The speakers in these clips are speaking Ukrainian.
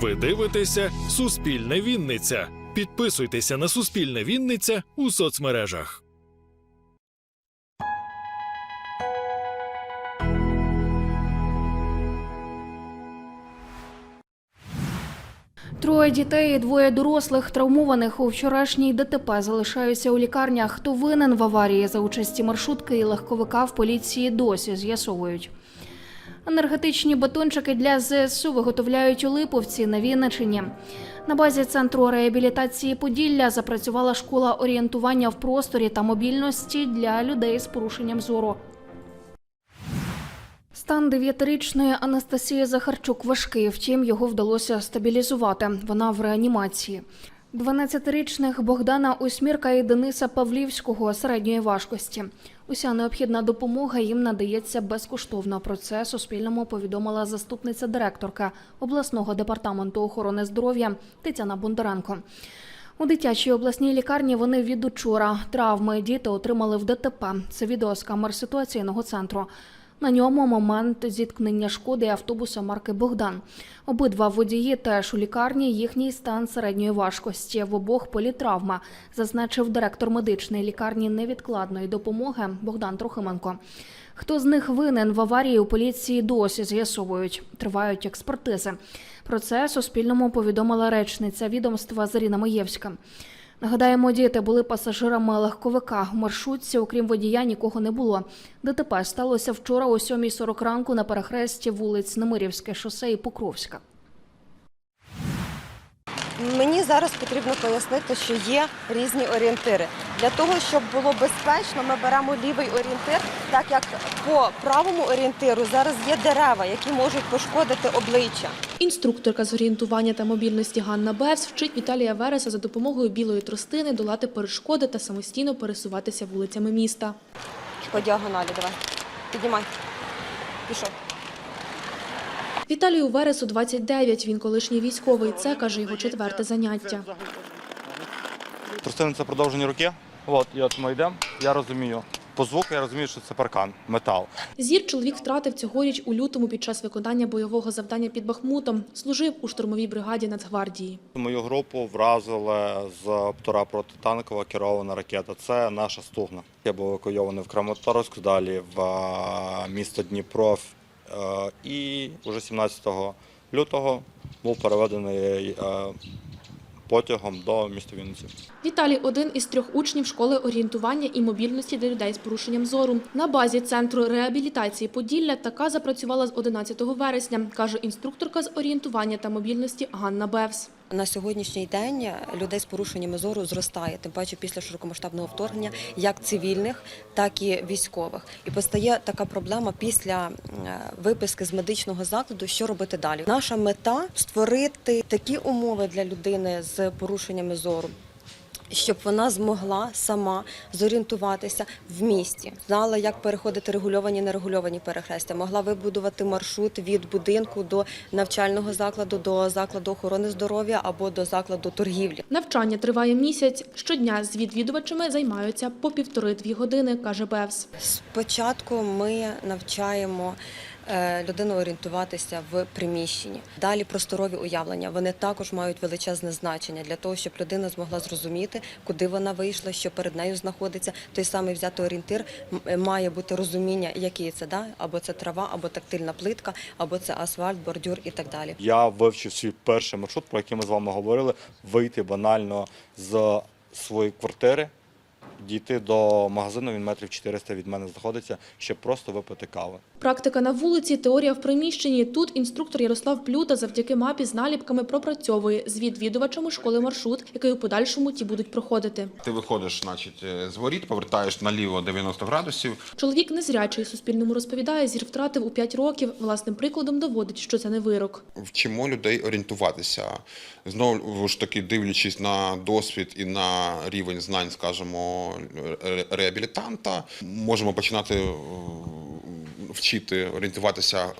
Ви дивитеся Суспільне Вінниця. Підписуйтеся на Суспільне Вінниця у соцмережах. Троє дітей і двоє дорослих травмованих у вчорашній ДТП залишаються у лікарнях. Хто винен в аварії за участі маршрутки і легковика в поліції досі з'ясовують. Енергетичні батончики для ЗСУ виготовляють у Липовці на Вінничині. На базі центру реабілітації Поділля запрацювала школа орієнтування в просторі та мобільності для людей з порушенням зору. Стан дев'ятирічної Анастасії Захарчук важкий, втім його вдалося стабілізувати. Вона в реанімації. 12-річних Богдана Осьмірка і Дениса Павлівського середньої важкості. Уся необхідна допомога їм надається безкоштовно. Про це Суспільному повідомила заступниця директорка обласного департаменту охорони здоров'я Тетяна Бондаренко. У дитячій обласній лікарні вони від учора травми діти отримали в ДТП. Це відео з камер ситуаційного центру. На ньому момент зіткнення шкоди автобуса марки Богдан. Обидва водії теж у лікарні. Їхній стан середньої важкості. В обох політравма, зазначив директор медичної лікарні невідкладної допомоги Богдан Трохименко. Хто з них винен в аварії у поліції досі з'ясовують. Тривають експертизи. Про це Суспільному повідомила речниця відомства Заріна Маєвська. Нагадаємо, діти були пасажирами легковика. В маршрутці, окрім водія, нікого не було. ДТП сталося вчора о 7.40 ранку на перехресті вулиць Немирівське шосе і Покровська. Мені зараз потрібно пояснити, що є різні орієнтири. Для того, щоб було безпечно, ми беремо лівий орієнтир, так як по правому орієнтиру зараз є дерева, які можуть пошкодити обличчя. Інструкторка з орієнтування та мобільності Ганна Бевс вчить Віталія Вереса за допомогою білої тростини долати перешкоди та самостійно пересуватися вулицями міста. По діагоналі давай. Піднімай. Пішов. Віталію Вересу 29, він колишній військовий. Це, каже, його четверте заняття. Тростини це продовжені руки. От, і от ми йдемо. Я розумію. По звуку я розумію, що це паркан, метал. Зір чоловік втратив цьогоріч у лютому під час виконання бойового завдання під Бахмутом. Служив у штурмовій бригаді Нацгвардії. Мою групу вразили з птура протитанкова керована ракета. Це наша стугна. Я був евакуйований в Краматорськ, далі в місто Дніпро. Е, І вже 17 лютого був переведений е, потягом до міста Вінниці. Віталій один із трьох учнів школи орієнтування і мобільності для людей з порушенням зору. На базі центру реабілітації Поділля така запрацювала з 11 вересня, каже інструкторка з орієнтування та мобільності Ганна Бевс. На сьогоднішній день людей з порушеннями зору зростає, тим паче після широкомасштабного вторгнення, як цивільних, так і військових. І постає така проблема після виписки з медичного закладу, що робити далі. Наша мета створити такі умови для людини з порушеннями зору. Щоб вона змогла сама зорієнтуватися в місті, знала, як переходити регульовані нерегульовані перехрестя, могла вибудувати маршрут від будинку до навчального закладу, до закладу охорони здоров'я або до закладу торгівлі. Навчання триває місяць. Щодня з відвідувачами займаються по півтори-дві години, каже Бевс. Спочатку ми навчаємо людину орієнтуватися в приміщенні. Далі просторові уявлення. Вони також мають величезне значення для того, щоб людина змогла зрозуміти, куди вона вийшла, що перед нею знаходиться. Той самий взяти орієнтир е, має бути розуміння, який це да? або це трава, або тактильна плитка, або це асфальт, бордюр і так далі. Я вивчив свій перший маршрут, про який ми з вами говорили, вийти банально з своєї квартири, дійти до магазину, він метрів 400 від мене знаходиться, щоб просто випити кави. Практика на вулиці, теорія в приміщенні. Тут інструктор Ярослав Плюта завдяки мапі з наліпками пропрацьовує з відвідувачами школи маршрут, який у подальшому ті будуть проходити. Ти виходиш, значить, е, з воріт, повертаєш наліво 90 градусів. Чоловік незрячий Суспільному розповідає, зір втратив у 5 років. Власним прикладом доводить, що це не вирок. Вчимо людей орієнтуватися. Знову ж таки, дивлячись на досвід і на рівень знань, скажімо, ре- реабілітанта, можемо починати е, вчити орієнтуватися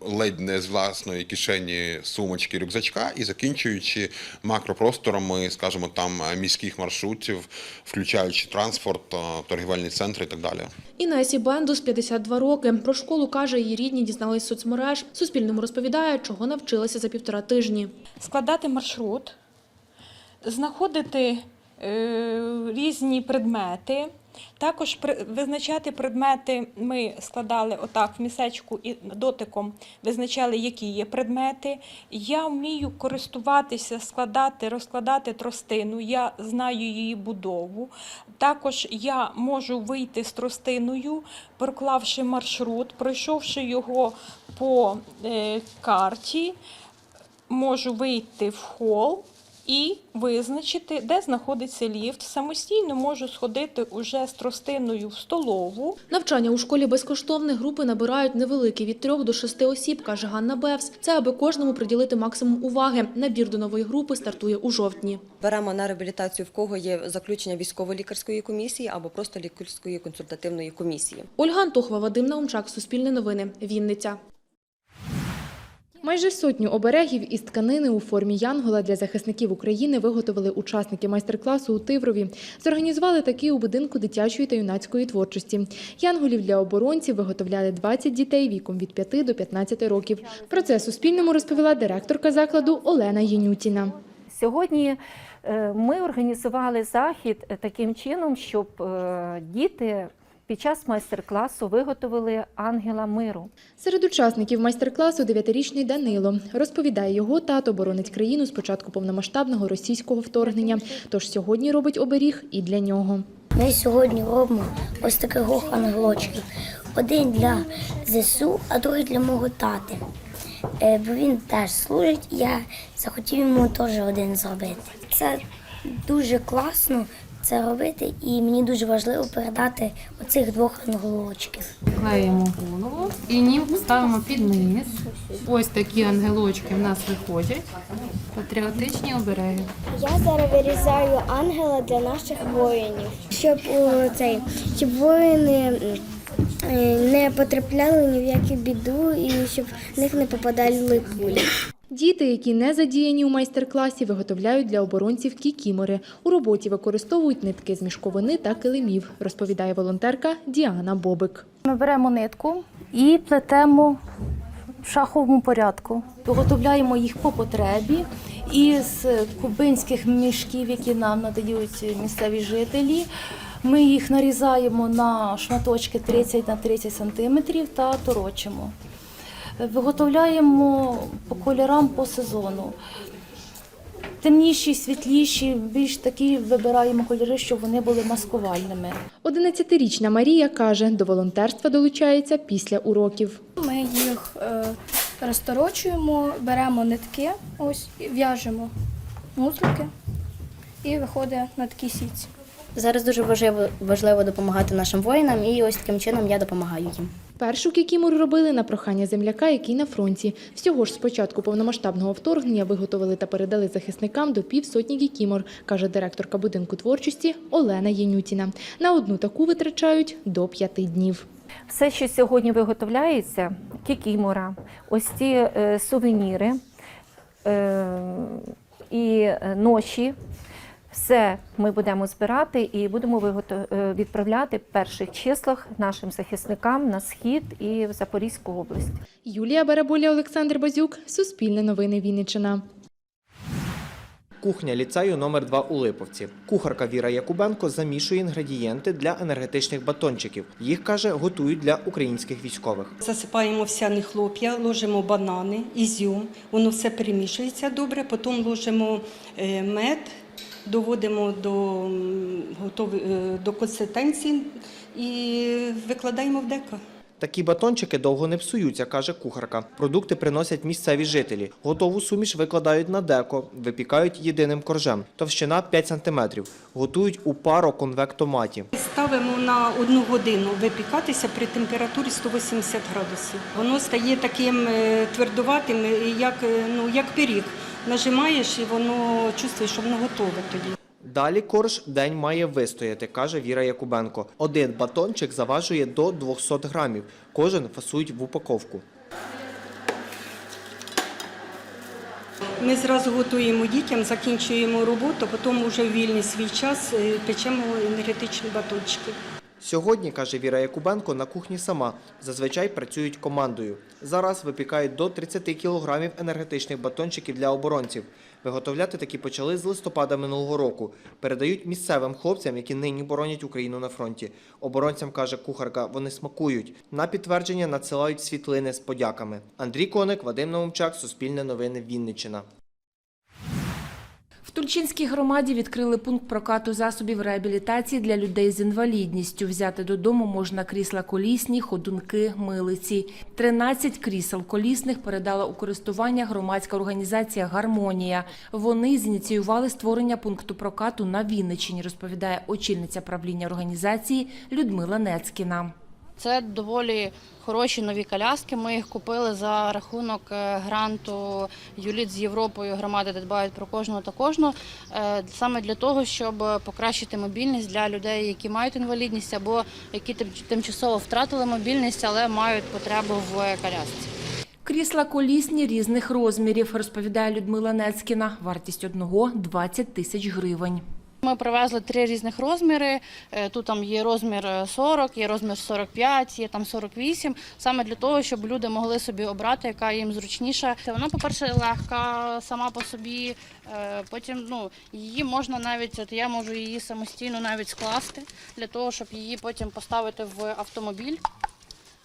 ледь не з власної кишені сумочки рюкзачка і закінчуючи макропросторами, скажімо, там міських маршрутів, включаючи транспорт, е, торгівельні центри і так далі. Інесі Бендус 52 роки. Про школу каже, її рідні дізнались з соцмереж. Суспільному розповідає, чого навчилася за півтора тижні. складати маршрут, знаходити е, різні предмети. Також визначати предмети ми складали отак в місечку і дотиком визначали, які є предмети. Я вмію користуватися, складати, розкладати тростину. Я знаю її будову. Також я можу вийти з тростиною, проклавши маршрут, пройшовши його по е, карті можу вийти в хол і визначити, де знаходиться ліфт. Самостійно можу сходити уже з тростиною в столову. Навчання у школі безкоштовне. Групи набирають невеликі від трьох до шести осіб, каже Ганна Бевс. Це аби кожному приділити максимум уваги. Набір до нової групи стартує у жовтні. Беремо на реабілітацію, в кого є заключення військово-лікарської комісії або просто лікарської консультативної комісії. Ольга Антохова, Вадим Наумчак, Суспільне новини, Вінниця. Майже сотню оберегів із тканини у формі Янгола для захисників України виготовили учасники майстер-класу у Тиврові. Зорганізували такі у будинку дитячої та юнацької творчості. Янголів для оборонців виготовляли 20 дітей віком від 5 до 15 років. Про це Суспільному розповіла директорка закладу Олена Єнютіна. Сьогодні е, ми організували захід е, таким чином, щоб е, діти під час майстер-класу виготовили ангела миру. Серед учасників майстер-класу дев'ятирічний Данило розповідає, його тато боронить країну з початку повномасштабного російського вторгнення. Тож сьогодні робить оберіг і для нього. Ми сьогодні робимо ось таких ангелочків. Один для ЗСУ, а другий для мого тати. Е, Бо він теж служить, і я захотів йому теж один зробити. Це дуже класно це робити, і мені дуже важливо передати оцих двох ангелочків. Клеїмо голову і нім ставимо під низ. Ось такі ангелочки в нас виходять. Патріотичні обереги. Я зараз вирізаю ангела для наших воїнів, щоб о, цей щоб воїни е, не потрапляли ні в яку біду і щоб в них не попадали пулі. Діти, які не задіяні у майстер-класі, виготовляють для оборонців кікімори. У роботі використовують нитки з мішковини та килимів, розповідає волонтерка Діана Бобик. Ми беремо нитку і плетемо в шаховому порядку. Виготовляємо їх по потребі із кубинських мішків, які нам надають місцеві жителі. Ми їх нарізаємо на шматочки 30 на 30 сантиметрів та торочимо. Виготовляємо по кольорам по сезону. Темніші, світліші, більш такі вибираємо кольори, щоб вони були маскувальними. 11-річна Марія каже, до волонтерства долучається після уроків. Ми їх е, розторочуємо, беремо нитки, ось в'яжемо муслики і виходить на такі сітці. Зараз дуже важливо, важливо допомагати нашим воїнам, і ось таким чином я допомагаю їм. Першу кікімору робили на прохання земляка, який на фронті. Всього ж з початку повномасштабного вторгнення виготовили та передали захисникам до півсотні кікімор, каже директорка будинку творчості Олена Єнютіна. На одну таку витрачають до п'яти днів. Все, що сьогодні виготовляється, кікімора, ось ці е, сувеніри е, і е, ноші. Все ми будемо збирати і будемо е, відправляти в перших числах нашим захисникам на схід і в Запорізьку область. Юлія Бараболя, Олександр Базюк, Суспільне новини Вінниччина. Кухня ліцею номер 2 у Липовці. Кухарка Віра Якубенко замішує інгредієнти для енергетичних батончиків. Їх каже, готують для українських військових. Засипаємо всяні хлоп'я, ложимо банани, ізюм, воно все перемішується добре, потім ложимо е, мед, доводимо до, готові, е, до консистенції і викладаємо в деко. Такі батончики довго не псуються, каже кухарка. Продукти приносять місцеві жителі. Готову суміш викладають на деко, випікають єдиним коржем. Товщина 5 см. Готують у пароконвектоматі. Ставимо на одну годину випікатися при температурі 180 градусів. Воно стає таким е, твердуватим, як, е, ну, як пиріг нажимаєш і воно чувствує, що воно готове тоді. Далі корж день має вистояти, каже Віра Якубенко. Один батончик заважує до 200 грамів. Кожен фасують в упаковку. Ми зразу готуємо дітям, закінчуємо роботу, потім вже в вільний свій час е, печемо енергетичні батончики. Сьогодні, каже Віра Якубенко, на кухні сама. Зазвичай працюють командою. Зараз випікають до 30 кілограмів енергетичних батончиків для оборонців. Виготовляти такі почали з листопада минулого року. Передають місцевим хлопцям, які нині боронять Україну на фронті. Оборонцям, каже кухарка, вони смакують. На підтвердження надсилають світлини з подяками. Андрій Коник, Вадим Наумчак, Суспільне новини, Вінниччина. В Тульчинській громаді відкрили пункт прокату засобів реабілітації для людей з інвалідністю. Взяти додому можна крісла колісні, ходунки, милиці. 13 крісел колісних передала у користування громадська організація Гармонія. Вони зініціювали створення пункту прокату на Вінниччині, розповідає очільниця правління організації Людмила Нецькіна. Це доволі хороші нові коляски. Ми їх купили за рахунок е, гранту Юліт з Європою громади, де дбають про кожного та кожного. е, Саме для того, щоб покращити мобільність для людей, які мають інвалідність або які тимчасово втратили мобільність, але мають потребу в колясці. Крісла колісні різних розмірів, розповідає Людмила Нецькіна. Вартість одного – 20 тисяч гривень. Ми привезли три різних розміри. Е, Тут там є розмір е, 40, є розмір 45, є там 48. Саме для того, щоб люди могли собі обрати, яка їм зручніша. Вона, по-перше, легка сама по собі. Е, Потім ну, її можна навіть, от я можу її самостійно навіть скласти для того, щоб її потім поставити в автомобіль.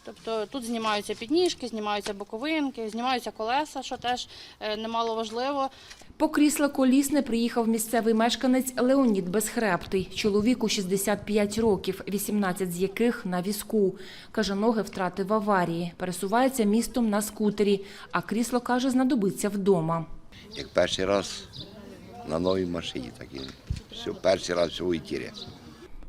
Тобто тут знімаються підніжки, знімаються боковинки, знімаються колеса, що теж е, немало важливо. По крісло колісне приїхав місцевий мешканець Леонід Безхрептий. Чоловіку 65 років, 18 з яких на візку. Каже, ноги втратив в аварії. Пересувається містом на скутері, а крісло, каже, знадобиться вдома. як перший раз на новій машині. Так і все, перший раз всього інтересно.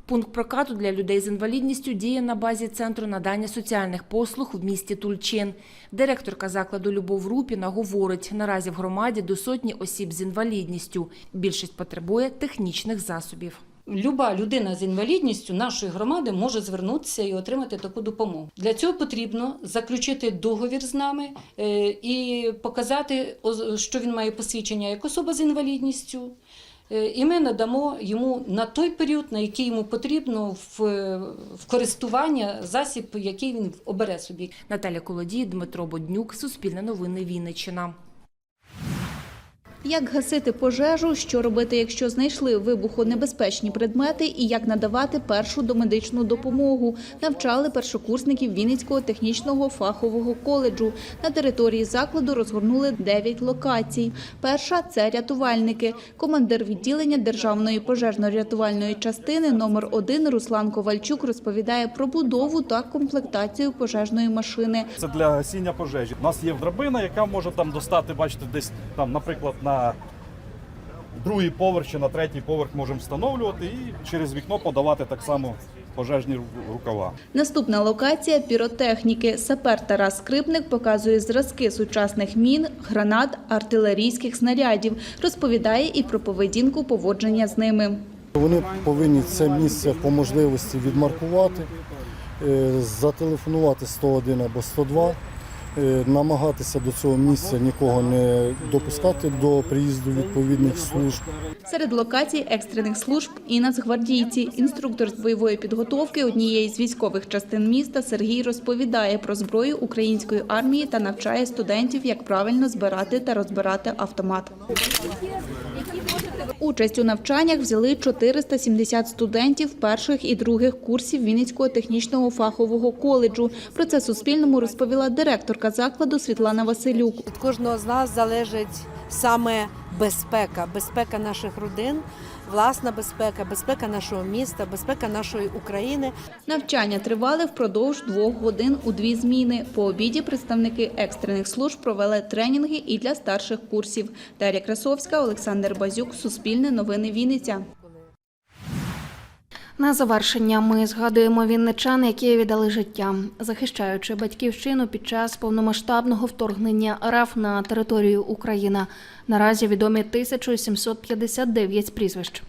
Пункт прокату для людей з інвалідністю діє на базі центру надання соціальних послуг в місті Тульчин. Директорка закладу Любов Рупіна говорить, наразі в громаді до сотні осіб з інвалідністю. Більшість потребує технічних засобів. Люба людина з інвалідністю нашої громади може звернутися і отримати таку допомогу. Для цього потрібно заключити договір з нами е, і показати, що він має посвідчення як особа з інвалідністю. Е, І ми надамо йому на той період, на який йому потрібно в, в користування засіб, який він обере собі. Наталя Колодій, Дмитро Боднюк, Суспільне новини Вінниччина. Як гасити пожежу, що робити, якщо знайшли вибухонебезпечні предмети, і як надавати першу домедичну допомогу, навчали першокурсників Вінницького технічного фахового коледжу. На території закладу розгорнули 9 локацій. Перша це рятувальники. Командир відділення державної пожежно-рятувальної частини номер 1 Руслан Ковальчук розповідає про будову та комплектацію пожежної машини. Це для гасіння пожежі. У нас є драбина, яка може там достати, бачите, десь там, наприклад, на другий поверх чи на третій поверх можемо встановлювати і через вікно подавати так само пожежні рукава. Наступна локація піротехніки. Сапер Тарас Скрипник показує зразки сучасних мін, гранат, артилерійських снарядів. Розповідає і про поведінку поводження з ними. Вони повинні це місце по можливості відмаркувати, е, зателефонувати 101 або 102, е, намагатися до цього місця нікого не допускати до приїзду відповідних служб. Серед локацій екстрених служб і нацгвардійці. Інструктор з бойової підготовки однієї з військових частин міста Сергій розповідає про зброю української армії та навчає студентів, як правильно збирати та розбирати автомат. Участь у навчаннях взяли 470 студентів перших і других курсів Вінницького технічного фахового коледжу. Про це Суспільному розповіла директорка закладу Світлана Василюк. Від кожного з нас залежить саме безпека, безпека наших родин, власна безпека, безпека нашого міста, безпека нашої України. Навчання тривали впродовж двох годин у дві зміни. По обіді представники екстрених служб провели тренінги і для старших курсів. Дар'я Красовська, Олександр Базюк, Суспільне новини Вінниця. На завершення ми згадуємо вінничан, які віддали життя, захищаючи батьківщину під час повномасштабного вторгнення РФ на територію України. Наразі відомі 1759 прізвищ.